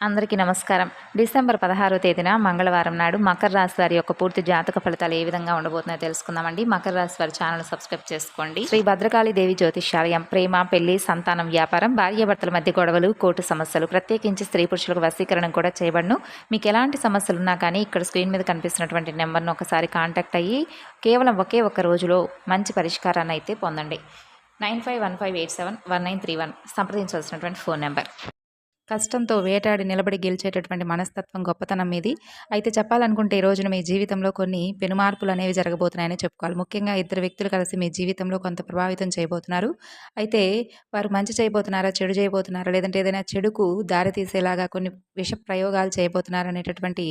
అందరికీ నమస్కారం. డిసెంబర్ పదహారో తేదీన మంగళవారం నాడు మకర రాశి వారి యొక్క పూర్తి జాతక ఫలితాలు ఏ విధంగా ఉండబోతున్నాయో తెలుసుకుందామండి. మకర రాశి వారి ఛానల్ సబ్స్క్రైబ్ చేసుకోండి. శ్రీ భద్రకాళి దేవి జ్యోతిష్యాలయం ప్రేమ పెళ్ళి సంతానం వ్యాపారం భార్యాభర్తల మధ్య గొడవలు కోర్టు సమస్యలు ప్రత్యేకించి స్త్రీ పురుషులకు వశీకరణం కూడా చేయబడను. మీకు ఎలాంటి సమస్యలు ఉన్నా కానీ ఇక్కడ స్క్రీన్ మీద కనిపిస్తున్నటువంటి నెంబర్ను ఒకసారి కాంటాక్ట్ అయ్యి కేవలం ఒకే ఒక్క రోజులో మంచి పరిష్కారాన్ని అయితే పొందండి. Nine five one five eight seven one nine three one సంప్రదించవలసినటువంటి phone number. కష్టంతో వేటాడి నిలబడి గెలిచేటటువంటి మనస్తత్వం గొప్పతనం మీది. అయితే చెప్పాలనుకుంటే ఈ రోజున మీ జీవితంలో కొన్ని పెనుమార్పులు అనేవి జరగబోతున్నాయని చెప్పుకోవాలి. ముఖ్యంగా ఇద్దరు వ్యక్తులు కలిసి మీ జీవితంలో కొంత ప్రభావితం చేయబోతున్నారు. అయితే వారు మంచి చేయబోతున్నారా చెడు చేయబోతున్నారా లేదంటే ఏదైనా చెడుకు దారి తీసేలాగా కొన్ని విష ప్రయోగాలు చేయబోతున్నారు అనేటటువంటి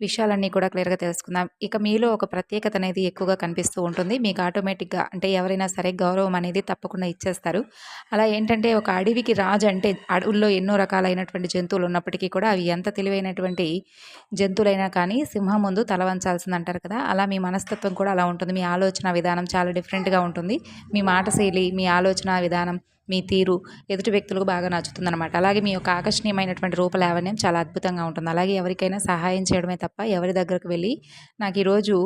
విషయాలన్నీ కూడా క్లియర్గా తెలుసుకుందాం. ఇక మీలో ఒక ప్రత్యేకత అనేది ఎక్కువగా కనిపిస్తూ ఉంటుంది. మీకు ఆటోమేటిక్గా అంటే ఎవరైనా సరే గౌరవం అనేది తప్పకుండా ఇచ్చేస్తారు. అలా ఏంటంటే ఒక అడవికి రాజు అంటే అడవుల్లో ఎన్నో తెలివైనటువంటి జంతువులు ఉన్నప్పటికీ కూడా అవి ఎంత తెలివైనటువంటి జంతువులైనా కానీ సింహం ముందు తల వంచాల్సింది అంటారు కదా. అలా మీ మనస్తత్వం కూడా అలా ఉంటుంది. మీ ఆలోచన విధానం చాలా డిఫరెంట్గా ఉంటుంది. మీ మాట శైలి మీ ఆలోచన విధానం మీ తీరు ఎదుటి వ్యక్తులకు బాగా నచ్చుతుందన్నమాట. అలాగే మీ యొక్క ఆకర్షణీయమైనటువంటి రూపలావణ్యం చాలా అద్భుతంగా ఉంటుంది. అలాగే ఎవరికైనా సహాయం చేయడమే తప్ప ఎవరి దగ్గరకు వెళ్ళి నాకు ఈరోజు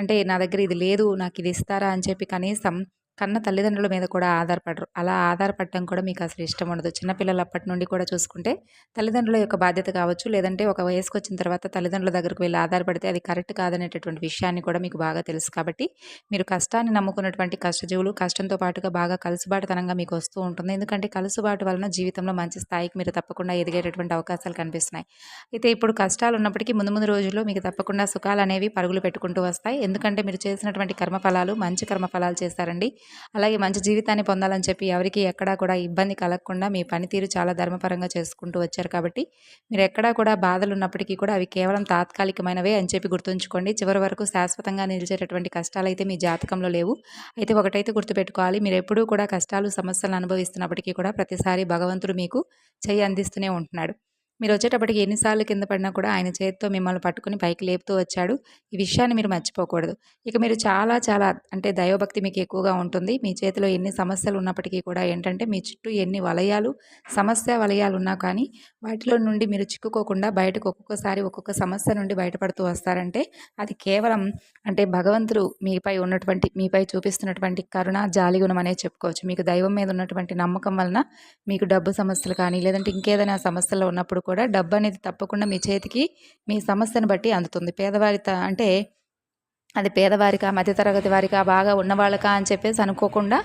అంటే నా దగ్గర ఇది లేదు నాకు ఇది ఇస్తారా అని చెప్పి కనీసం కన్న తల్లిదండ్రుల మీద కూడా ఆధారపడరు. అలా ఆధారపడటం కూడా మీకు అసలు ఇష్టం ఉండదు. చిన్నపిల్లలు అప్పటి నుండి కూడా చూసుకుంటే తల్లిదండ్రుల యొక్క బాధ్యత కావచ్చు లేదంటే ఒక వయసుకు వచ్చిన తర్వాత తల్లిదండ్రుల దగ్గరకు వెళ్ళి ఆధారపడితే అది కరెక్ట్ కాదనేటటువంటి విషయాన్ని కూడా మీకు బాగా తెలుసు. కాబట్టి మీరు కష్టాన్ని నమ్ముకున్నటువంటి కష్టజీవులు కష్టంతో పాటుగా బాగా కలుసుబాటుతనంగా మీకు వస్తూ ఉంటుంది. ఎందుకంటే కలుసుబాటు వలన జీవితంలో మంచి స్థాయికి మీరు తప్పకుండా ఎదిగేటటువంటి అవకాశాలు కనిపిస్తున్నాయి. అయితే ఇప్పుడు కష్టాలు ఉన్నప్పటికీ ముందు ముందు రోజుల్లో మీకు తప్పకుండా సుఖాలు అనేవి పరుగులు పెట్టుకుంటూ వస్తాయి. ఎందుకంటే మీరు చేసినటువంటి కర్మఫలాలు మంచి కర్మఫలాలు చేశారండి అలాగే మంచి జీవితాన్ని పొందాలని చెప్పి ఎవరికి ఎక్కడా కూడా ఇబ్బంది కలగకుండా మీ పనితీరు చాలా ధర్మపరంగా చేసుకుంటూ వచ్చారు కాబట్టి మీరు ఎక్కడా కూడా బాధలు ఉన్నప్పటికీ కూడా అవి కేవలం తాత్కాలికమైనవే అని చెప్పి గుర్తుంచుకోండి. చివరి వరకు శాశ్వతంగా నిలిచేటటువంటి కష్టాలు అయితే మీ జాతకంలో లేవు. అయితే ఒకటైతే గుర్తుపెట్టుకోవాలి మీరు ఎప్పుడూ కూడా కష్టాలు సమస్యలను అనుభవిస్తున్నప్పటికీ కూడా ప్రతిసారి భగవంతుడు మీకు చెయ్యి అందిస్తూనే ఉంటున్నాడు. మీరు వచ్చేటప్పటికి ఎన్నిసార్లు కింద పడినా కూడా ఆయన చేతితో మిమ్మల్ని పట్టుకుని పైకి లేపుతూ వచ్చాడు. ఈ విషయాన్ని మీరు మర్చిపోకూడదు. ఇక మీరు చాలా చాలా అంటే దైవభక్తి మీకు ఎక్కువగా ఉంటుంది. మీ చేతిలో ఎన్ని సమస్యలు ఉన్నప్పటికీ కూడా ఏంటంటే మీ చుట్టూ ఎన్ని వలయాలు సమస్య వలయాలు ఉన్నా కానీ వాటిలో నుండి మీరు చిక్కుకోకుండా బయటకు ఒక్కొక్కసారి ఒక్కొక్క సమస్య నుండి బయటపడుతూ వస్తారంటే అది కేవలం అంటే భగవంతుడు మీపై ఉన్నటువంటి మీపై చూపిస్తున్నటువంటి కరుణ జాలిగుణం అనే చెప్పుకోవచ్చు. మీకు దైవం మీద ఉన్నటువంటి నమ్మకం వలన మీకు డబ్బు సమస్యలు కానీ లేదంటే ఇంకేదైనా సమస్యలు ఉన్నప్పుడు కూడా డబ్బు అనేది తప్పకుండా మీ చేతికి మీ సమస్యను బట్టి అందుతుంది. పేదవారి అంటే అది పేదవారికా మధ్యతరగతి వారికా బాగా ఉన్నవాళ్ళకా అని చెప్పేసి అనుకోకుండా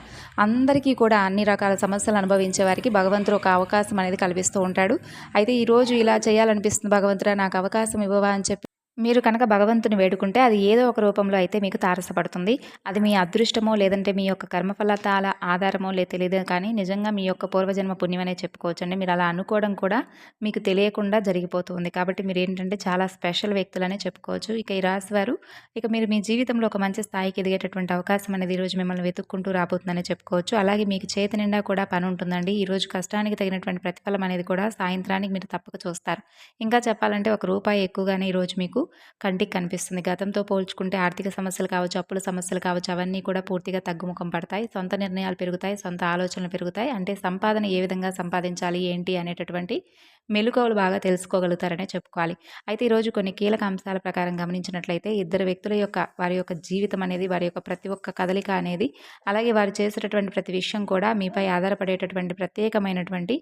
అందరికీ కూడా అన్ని రకాల సమస్యలు అనుభవించే వారికి భగవంతుడు ఒక అవకాశం అనేది కల్పిస్తూ ఉంటాడు. అయితే ఈరోజు ఇలా చేయాలనిపిస్తుంది భగవంతుడా నాకు అవకాశం ఇవ్వవా అని చెప్పి మీరు కనుక భగవంతుని వేడుకుంటే అది ఏదో ఒక రూపంలో అయితే మీకు తారసపడుతుంది. అది మీ అదృష్టమో లేదంటే మీ యొక్క కర్మఫలతాల ఆధారమో లేదు తెలియదు కానీ నిజంగా మీ యొక్క పూర్వజన్మ పుణ్యమనే చెప్పుకోవచ్చండి. మీరు అలా అనుకోవడం కూడా మీకు తెలియకుండా జరిగిపోతుంది. కాబట్టి మీరు ఏంటంటే చాలా స్పెషల్ వ్యక్తులనే చెప్పుకోవచ్చు. ఇక ఈ రాశి వారు ఇక మీరు మీ జీవితంలో ఒక మంచి స్థాయికి ఎదిగేటటువంటి అవకాశం అనేది ఈరోజు మిమ్మల్ని వెతుక్కుంటూ రాబోతుందని చెప్పుకోవచ్చు. అలాగే మీకు చేతి నిండా కూడా పని ఉంటుందండి. ఈరోజు కష్టానికి తగినటువంటి ప్రతిఫలం అనేది కూడా సాయంత్రానికి మీరు తప్పక చూస్తారు. ఇంకా చెప్పాలంటే ఒక రూపాయి ఎక్కువగానే ఈరోజు మీకు కంటికి కనిపిస్తుంది. గతంతో పోల్చుకుంటే ఆర్థిక సమస్యలు కావచ్చు అప్పుల సమస్యలు కావచ్చు అవన్నీ కూడా పూర్తిగా తగ్గుముఖం పడతాయి. సొంత నిర్ణయాలు పెరుగుతాయి సొంత ఆలోచనలు పెరుగుతాయి. అంటే సంపాదన ఏ విధంగా సంపాదించాలి ఏంటి అనేటటువంటి మెలుకవులు బాగా తెలుసుకోగలుగుతారనే చెప్పుకోవాలి. అయితే ఈరోజు కొన్ని కీలక అంశాల ప్రకారం గమనించినట్లయితే ఇద్దరు వ్యక్తుల యొక్క వారి యొక్క జీవితం అనేది వారి యొక్క ప్రతి ఒక్క కదలిక అనేది అలాగే వారు చేసేటటువంటి ప్రతి విషయం కూడా మీపై ఆధారపడేటటువంటి ప్రత్యేకమైనటువంటి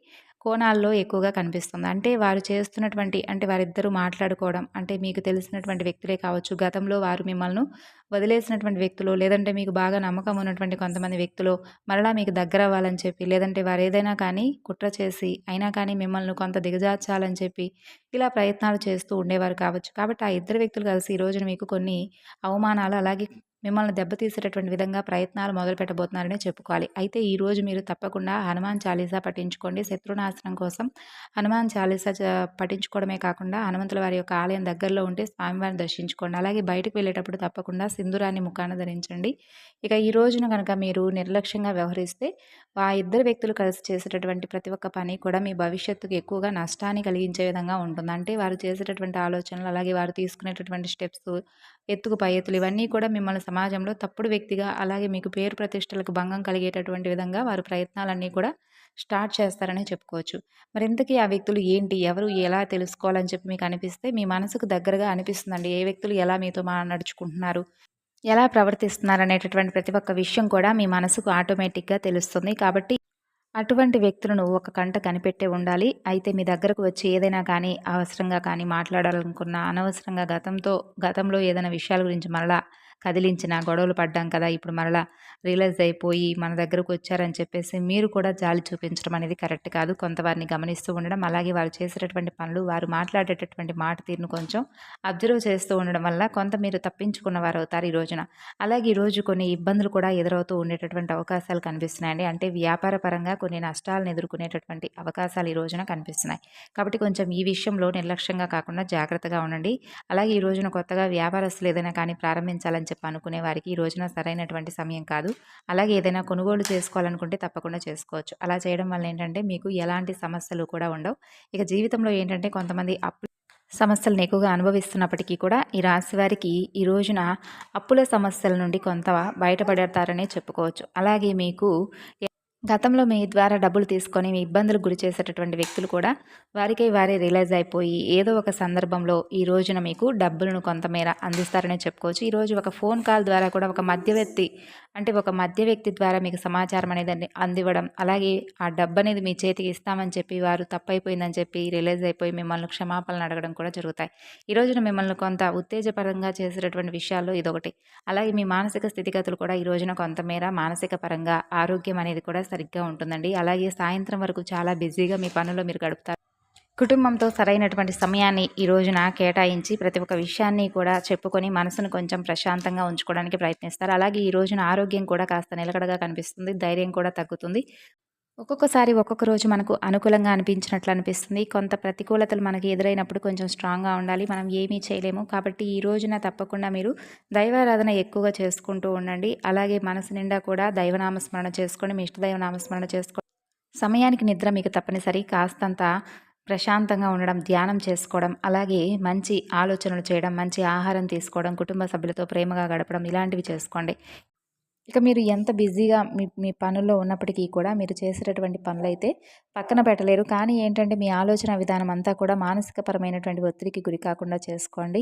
కోణాల్లో ఎక్కువగా కనిపిస్తుంది. అంటే వారు చేస్తున్నటువంటి అంటే వారిద్దరూ మాట్లాడుకోవడం అంటే మీకు తెలిసినటువంటి వ్యక్తులే కావచ్చు గతంలో వారు మిమ్మల్ని వదిలేసినటువంటి వ్యక్తులు లేదంటే మీకు బాగా నమ్మకం ఉన్నటువంటి కొంతమంది వ్యక్తులు మరలా మీకు దగ్గర అవ్వాలని చెప్పి లేదంటే వారు ఏదైనా కానీ కుట్ర చేసి అయినా కానీ మిమ్మల్ని కొంత దిగజార్చాలని చెప్పి ఇలా ప్రయత్నాలు చేస్తూ ఉండేవారు కావచ్చు. కాబట్టి ఆ ఇద్దరు వ్యక్తులు కలిసి ఈ రోజున మీకు కొన్ని అవమానాలు అలాగే మిమ్మల్ని దెబ్బతీసేటటువంటి విధంగా ప్రయత్నాలు మొదలు పెట్టబోతున్నారని చెప్పుకోవాలి. అయితే ఈరోజు మీరు తప్పకుండా హనుమాన్ చాలీసా పఠించుకోండి. శత్రునాశనం కోసం హనుమాన్ చాలీసా పఠించుకోవడమే కాకుండా హనుమంతుల వారి యొక్క ఆలయం దగ్గరలో ఉంటే స్వామివారిని దర్శించుకోండి. అలాగే బయటకు వెళ్ళేటప్పుడు తప్పకుండా సింధురాన్ని ముఖాన ధరించండి. ఇక ఈ రోజున కనుక మీరు నిర్లక్ష్యంగా వ్యవహరిస్తే ఆ ఇద్దరు వ్యక్తులు కలిసి చేసేటటువంటి ప్రతి ఒక్క పని కూడా మీ భవిష్యత్తుకు ఎక్కువగా నష్టాన్ని కలిగించే విధంగా ఉంటుంది. అంటే వారు చేసేటటువంటి ఆలోచనలు అలాగే వారు తీసుకునేటటువంటి స్టెప్స్ ఎత్తుకు పై ఎత్తులు ఇవన్నీ కూడా మిమ్మల్ని సమాజంలో తప్పుడు వ్యక్తిగా అలాగే మీకు పేరు ప్రతిష్టలకు భంగం కలిగేటటువంటి విధంగా వారు ప్రయత్నాలన్నీ కూడా స్టార్ట్ చేస్తారనే చెప్పుకోవచ్చు. మరి ఇంతకీ ఆ వ్యక్తులు ఏంటి? ఎవరు? ఎలా తెలుసుకోవాలని చెప్పి మీకు అనిపిస్తే మీ మనసుకు దగ్గరగా అనిపిస్తుందండి. ఏ వ్యక్తులు ఎలా మీతో మా నడుచుకుంటున్నారు? ఎలా ప్రవర్తిస్తున్నారు అనేటటువంటి ప్రతి ఒక్క విషయం కూడా మీ మనసుకు ఆటోమేటిక్గా తెలుస్తుంది. కాబట్టి అటువంటి వ్యక్తులను ఒక కంట కనిపెట్టే ఉండాలి. అయితే మీ దగ్గరకు వచ్చి ఏదైనా కానీ అవసరంగా కానీ మాట్లాడాలనుకున్న అనవసరంగా గతంతో గతంలో ఏదైనా విషయాల గురించి మరలా కదిలించిన గొడవలు పడ్డాం కదా ఇప్పుడు మరలా రియలైజ్ అయిపోయి మన దగ్గరకు వచ్చారని చెప్పేసి మీరు కూడా జాలి చూపించడం అనేది కరెక్ట్ కాదు. కొంత వారిని గమనిస్తూ ఉండడం అలాగే వారు చేసేటటువంటి పనులు వారు మాట్లాడేటటువంటి మాట తీరును కొంచెం అబ్జర్వ్ చేస్తూ ఉండడం వల్ల కొంత మీరు తప్పించుకున్న వారు అవుతారు ఈ రోజున. అలాగే ఈరోజు కొన్ని ఇబ్బందులు కూడా ఎదురవుతూ ఉండేటటువంటి అవకాశాలు కనిపిస్తున్నాయండి. అంటే వ్యాపార పరంగా కొన్ని నష్టాలను ఎదుర్కొనేటటువంటి అవకాశాలు ఈ రోజున కనిపిస్తున్నాయి. కాబట్టి కొంచెం ఈ విషయంలో నిర్లక్ష్యంగా కాకుండా జాగ్రత్తగా ఉండండి. అలాగే ఈ రోజున కొత్తగా వ్యాపారస్తులు ఏదైనా కానీ ప్రారంభించాలని చెప్పి అనుకునే వారికి ఈ రోజున సరైనటువంటి సమయం కాదు. అలాగే ఏదైనా కొనుగోలు చేసుకోవాలనుకుంటే తప్పకుండా చేసుకోవచ్చు. అలా చేయడం వల్ల ఏంటంటే మీకు ఎలాంటి సమస్యలు కూడా ఉండవు. ఇక జీవితంలో ఏంటంటే కొంతమంది అప్పు సమస్యలను ఎక్కువగా అనుభవిస్తున్నప్పటికీ కూడా ఈ రాశి వారికి ఈ రోజున అప్పుల సమస్యల నుండి కొంత బయటపడతారనే చెప్పుకోవచ్చు. అలాగే మీకు గతంలో మీ ద్వారా డబ్బులు తీసుకొని మీ ఇబ్బందులకు గురి చేసేటటువంటి వ్యక్తులు కూడా వారికై వారే రియలైజ్ అయిపోయి ఏదో ఒక సందర్భంలో ఈ రోజున మీకు డబ్బులను కొంతమేర అందిస్తారనే చెప్పుకోవచ్చు. ఈరోజు ఒక ఫోన్ కాల్ ద్వారా కూడా ఒక మధ్యవర్తి అంటే ఒక మధ్య వ్యక్తి ద్వారా మీకు సమాచారం అనేది అందివ్వడం అలాగే ఆ డబ్బు అనేది మీ చేతికి ఇస్తామని చెప్పి వారు తప్పైపోయిందని చెప్పి రిలీజ్ అయిపోయి మిమ్మల్ని క్షమాపణలు అడగడం కూడా జరుగుతాయి. ఈ రోజున మిమ్మల్ని కొంత ఉత్తేజపరంగా చేసేటటువంటి విషయాల్లో ఇదొకటి. అలాగే మీ మానసిక స్థితిగతులు కూడా ఈ రోజున కొంతమేర మానసిక పరంగా ఆరోగ్యం అనేది కూడా సరిగ్గా ఉంటుందండి. అలాగే సాయంత్రం వరకు చాలా బిజీగా మీ పనుల్లో మీరు గడుపుతారు. కుటుంబంతో సరైనటువంటి సమయాన్ని ఈ రోజున కేటాయించి ప్రతి ఒక్క విషయాన్ని కూడా చెప్పుకొని మనసును కొంచెం ప్రశాంతంగా ఉంచుకోవడానికి ప్రయత్నిస్తారు. అలాగే ఈ రోజున ఆరోగ్యం కూడా కాస్త నిలకడగా కనిపిస్తుంది. ధైర్యం కూడా తగ్గుతుంది. ఒక్కొక్కసారి ఒక్కొక్క రోజు మనకు అనుకూలంగా అనిపించినట్లు అనిపిస్తుంది. కొంత ప్రతికూలతలు మనకి ఎదురైనప్పుడు కొంచెం స్ట్రాంగ్గా ఉండాలి. మనం ఏమీ చేయలేము. కాబట్టి ఈ రోజున తప్పకుండా మీరు దైవారాధన ఎక్కువగా చేసుకుంటూ ఉండండి. అలాగే మనసు నిండా కూడా దైవనామస్మరణ చేసుకొని మీ ఇష్టదైవ నామస్మరణ చేసుకోండి సమయానికి నిద్ర మీకు తప్పనిసరి. కాస్తంత ప్రశాంతంగా ఉండడం ధ్యానం చేసుకోవడం అలాగే మంచి ఆలోచనలు చేయడం మంచి ఆహారం తీసుకోవడం కుటుంబ సభ్యులతో ప్రేమగా గడపడం ఇలాంటివి చేసుకోండి. ఇక మీరు ఎంత బిజీగా మీ మీ పనుల్లో ఉన్నప్పటికీ కూడా మీరు చేసేటటువంటి పనులైతే పక్కన పెట్టలేరు. కానీ ఏంటంటే మీ ఆలోచన విధానం అంతా కూడా మానసికపరమైనటువంటి ఒత్తిడికి గురి కాకుండా చేసుకోండి.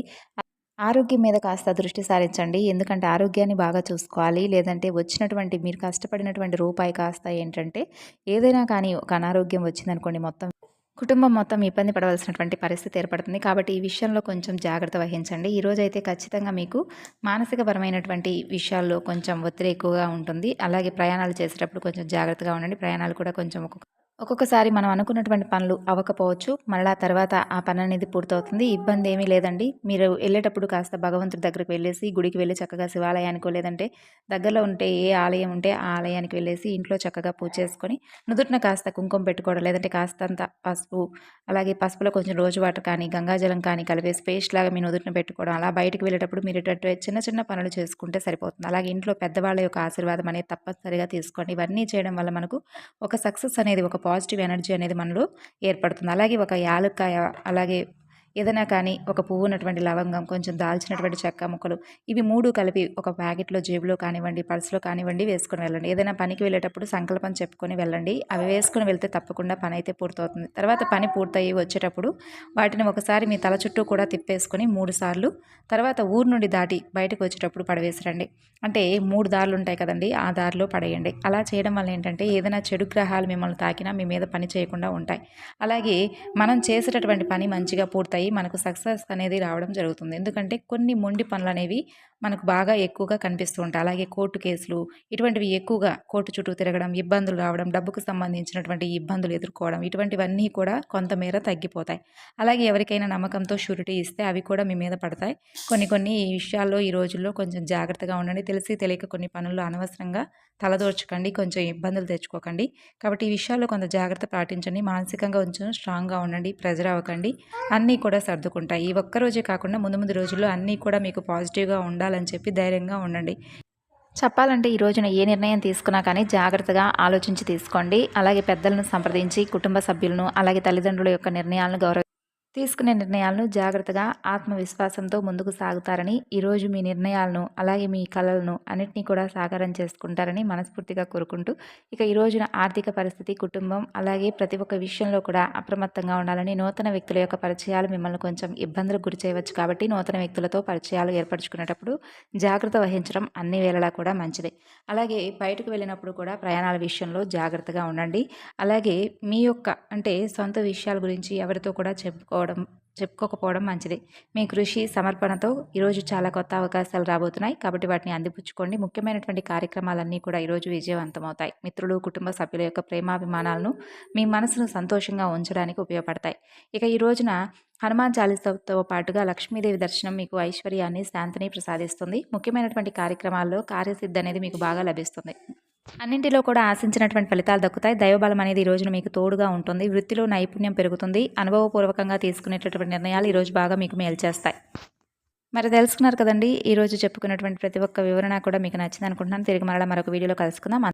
ఆరోగ్యం మీద కాస్త దృష్టి సారించండి. ఎందుకంటే ఆరోగ్యాన్ని బాగా చూసుకోవాలి. లేదంటే వచ్చినటువంటి మీరు కష్టపడినటువంటి రూపాయి కాస్త ఏంటంటే ఏదైనా కానీ ఒక అనారోగ్యం వచ్చిందనుకోండి మొత్తం కుటుంబం మొత్తం ఇబ్బంది పడవలసినటువంటి పరిస్థితి ఏర్పడుతుంది. కాబట్టి ఈ విషయంలో కొంచెం జాగ్రత్త వహించండి. ఈరోజు అయితే ఖచ్చితంగా మీకు మానసికపరమైనటువంటి విషయాల్లో కొంచెం ఒత్తిడి ఎక్కువగా ఉంటుంది. అలాగే ప్రయాణాలు చేసేటప్పుడు కొంచెం జాగ్రత్తగా ఉండండి. ప్రయాణాలు కూడా కొంచెం ఒక్కొక్క ఒక్కొక్కసారి మనం అనుకున్నటువంటి పనులు అవ్వకపోవచ్చు. మళ్ళా తర్వాత ఆ పని అనేది పూర్తవుతుంది. ఇబ్బంది ఏమీ లేదండి. మీరు వెళ్ళేటప్పుడు కాస్త భగవంతుడి దగ్గరికి వెళ్ళేసి గుడికి వెళ్ళి చక్కగా శివాలయానికో లేదంటే దగ్గరలో ఉంటే ఏ ఆలయం ఉంటే ఆ ఆలయానికి వెళ్ళేసి ఇంట్లో చక్కగా పూజ చేసుకొని నుదుటిన కాస్త కుంకుమ పెట్టుకోవడం లేదంటే కాస్తంత పసుపు అలాగే పసుపులో కొంచెం రోజు వాటర్ కానీ గంగాజలం కానీ కలిపేసి పేస్ట్ లాగా మీ నుదుటిన పెట్టుకోవడం అలా బయటకు వెళ్ళేటప్పుడు మీరు చిన్న చిన్న పనులు చేసుకుంటే సరిపోతుంది. అలాగే ఇంట్లో పెద్దవాళ్ళ యొక్క ఆశీర్వాదం అనేది తప్పనిసరిగా తీసుకోండి. ఇవన్నీ చేయడం వల్ల మనకు ఒక సక్సెస్ అనేది ఒక పాజిటివ్ ఎనర్జీ అనేది మనలో ఏర్పడుతుంది. అలాగే ఒక యాలక్కాయ అలాగే ఏదైనా కానీ ఒక పువ్వు ఉన్నటువంటి లవంగం కొంచెం దాల్చినటువంటి చెక్క ముక్కలు ఇవి మూడు కలిపి ఒక ప్యాకెట్లో జేబులో కానివ్వండి పర్సులో కానివ్వండి వేసుకొని వెళ్ళండి. ఏదైనా పనికి వెళ్ళేటప్పుడు సంకల్పం చెప్పుకొని వెళ్ళండి. అవి వేసుకొని వెళ్తే తప్పకుండా పని అయితే పూర్తవుతుంది. తర్వాత పని పూర్తయ్యి వచ్చేటప్పుడు వాటిని ఒకసారి మీ తల చుట్టూ కూడా తిప్పేసుకొని మూడు సార్లు తర్వాత ఊరు నుండి దాటి బయటకు వచ్చేటప్పుడు పడవేసిరండి. అంటే మూడు దారులు ఉంటాయి కదండి ఆ దారిలో పడేయండి. అలా చేయడం వల్ల ఏంటంటే ఏదైనా చెడు గ్రహాలు మిమ్మల్ని తాకినా మీ మీద పని చేయకుండా ఉంటాయి. అలాగే మనం చేసేటటువంటి పని మంచిగా పూర్తయి మనకు సక్సెస్ అనేది రావడం జరుగుతుంది. ఎందుకంటే కొన్ని మొండి పనులు అనేవి మనకు బాగా ఎక్కువగా కనిపిస్తూ ఉంటాయి. అలాగే కోర్టు కేసులు ఇటువంటివి ఎక్కువగా కోర్టు చుట్టూ తిరగడం ఇబ్బందులు రావడం డబ్బుకు సంబంధించినటువంటి ఇబ్బందులు ఎదుర్కోవడం ఇటువంటివన్నీ కూడా కొంతమేర తగ్గిపోతాయి. అలాగే ఎవరికైనా నమ్మకంతో షూరిటీ ఇస్తే అవి కూడా మీ మీద పడతాయి. కొన్ని కొన్ని విషయాల్లో ఈ రోజుల్లో కొంచెం జాగ్రత్తగా ఉండండి. తెలిసి తెలియక కొన్ని పనుల్లో అనవసరంగా తలదోర్చకండి. కొంచెం ఇబ్బందులు తెచ్చుకోకండి. కాబట్టి ఈ విషయాల్లో కొంత జాగ్రత్త పాటించండి. మానసికంగా కొంచెం స్ట్రాంగ్గా ఉండండి. ప్రెజర్ అవ్వకండి. అన్నీ కూడా సర్దుకుంటాయి. ఈ ఒక్కరోజే కాకుండా ముందు ముందు రోజుల్లో అన్నీ కూడా మీకు పాజిటివ్గా ఉండాలి. ఉండాలని చెప్పి ధైర్యంగా ఉండండి. చెప్పాలంటే ఈ రోజున ఏ నిర్ణయం తీసుకున్నా కానీ జాగ్రత్తగా ఆలోచించి తీసుకోండి. అలాగే పెద్దలను సంప్రదించి కుటుంబ సభ్యులను అలాగే తల్లిదండ్రుల యొక్క నిర్ణయాలను గౌరవ తీసుకునే నిర్ణయాలను జాగ్రత్తగా ఆత్మవిశ్వాసంతో ముందుకు సాగుతారని ఈరోజు మీ నిర్ణయాలను అలాగే మీ కళలను అన్నింటినీ కూడా సాకారం చేసుకుంటారని మనస్ఫూర్తిగా కోరుకుంటూ ఇక ఈ రోజున ఆర్థిక పరిస్థితి కుటుంబం అలాగే ప్రతి ఒక్క విషయంలో కూడా అప్రమత్తంగా ఉండాలని నూతన వ్యక్తుల యొక్క పరిచయాలు మిమ్మల్ని కొంచెం ఇబ్బందులకు గురి చేయవచ్చు కాబట్టి నూతన వ్యక్తులతో పరిచయాలు ఏర్పరచుకునేటప్పుడు జాగ్రత్త వహించడం అన్ని వేళలా కూడా మంచిదే. అలాగే బయటకు వెళ్ళినప్పుడు కూడా ప్రయాణాల విషయంలో జాగ్రత్తగా ఉండండి. అలాగే మీ యొక్క అంటే సొంత విషయాల గురించి ఎవరితో కూడా చెప్పుకో చెప్పుకోవడం చెప్పుకోకపోవడం మంచిది. మీ కృషి సమర్పణతో ఈరోజు చాలా కొత్త అవకాశాలు రాబోతున్నాయి. కాబట్టి వాటిని అందిపుచ్చుకోండి. ముఖ్యమైనటువంటి కార్యక్రమాలన్నీ కూడా ఈరోజు విజయవంతమవుతాయి. మిత్రులు కుటుంబ సభ్యుల యొక్క ప్రేమాభిమానాలను మీ మనసును సంతోషంగా ఉంచడానికి ఉపయోగపడతాయి. ఇక ఈ రోజున హనుమాన్ చాలీసాతో పాటుగా లక్ష్మీదేవి దర్శనం మీకు ఐశ్వర్యాన్ని శాంతిని ప్రసాదిస్తుంది. ముఖ్యమైనటువంటి కార్యక్రమాల్లో కార్యసిద్ధి అనేది మీకు బాగా లభిస్తుంది. అన్నింటిలో కూడా ఆశించినటువంటి ఫలితాలు దక్కుతాయి. దైవబలం అనేది ఈ రోజున మీకు తోడుగా ఉంటుంది. వృత్తిలో నైపుణ్యం పెరుగుతుంది. అనుభవపూర్వకంగా తీసుకునేటటువంటి నిర్ణయాలు ఈరోజు బాగా మీకు మేలు చేస్తాయి. మరి తెలుసుకున్నారు కదండి ఈ రోజు చెప్పుకున్నటువంటి ప్రతి ఒక్క వివరణ కూడా మీకు నచ్చింది అనుకుంటున్నాను తిరిగి మరలా మరొక వీడియోలో కలుసుకుందాం.